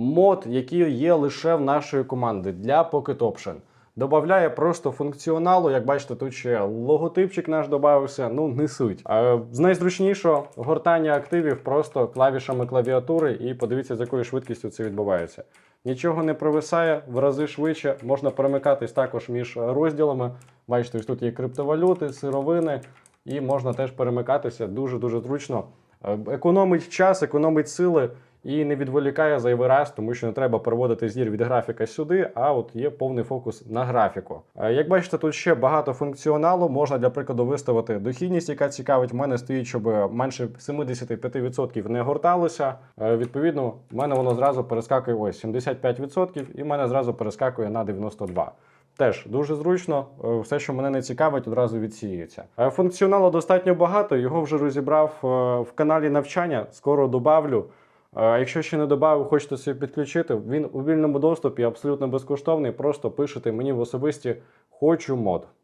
мод, який є лише в нашої команди для Pocket Option. Добавляє просто функціоналу. Як бачите, тут ще логотипчик наш додався. Ну не суть. А з найзручнішого гортання активів просто клавішами клавіатури, і подивіться, з якою швидкістю це відбувається. Нічого не провисає, в рази швидше. Можна перемикатись також між розділами. Бачите, ось тут є криптовалюти, сировини, і можна теж перемикатися дуже дуже зручно. Е, Економить час, економить сили і не відволікає зайвий раз, тому що не треба переводити зір від графіка сюди, а от є повний фокус на графіку. Е, Як бачите, тут ще багато функціоналу. Можна для прикладу виставити дохідність, яка цікавить. В мене стоїть, щоб менше 75% не горталося. Е, Відповідно, в мене воно зразу перескакує ось 75%, і в мене зразу перескакує на 92%. Теж дуже зручно, е, все, що мене не цікавить, одразу відсіюється. Е, Функціоналу достатньо багато. Його вже розібрав е, в каналі навчання. Скоро добавлю. Якщо ще не додав, хочете собі підключити, він у вільному доступі абсолютно безкоштовний. Просто пишете мені в особисті хочу мод.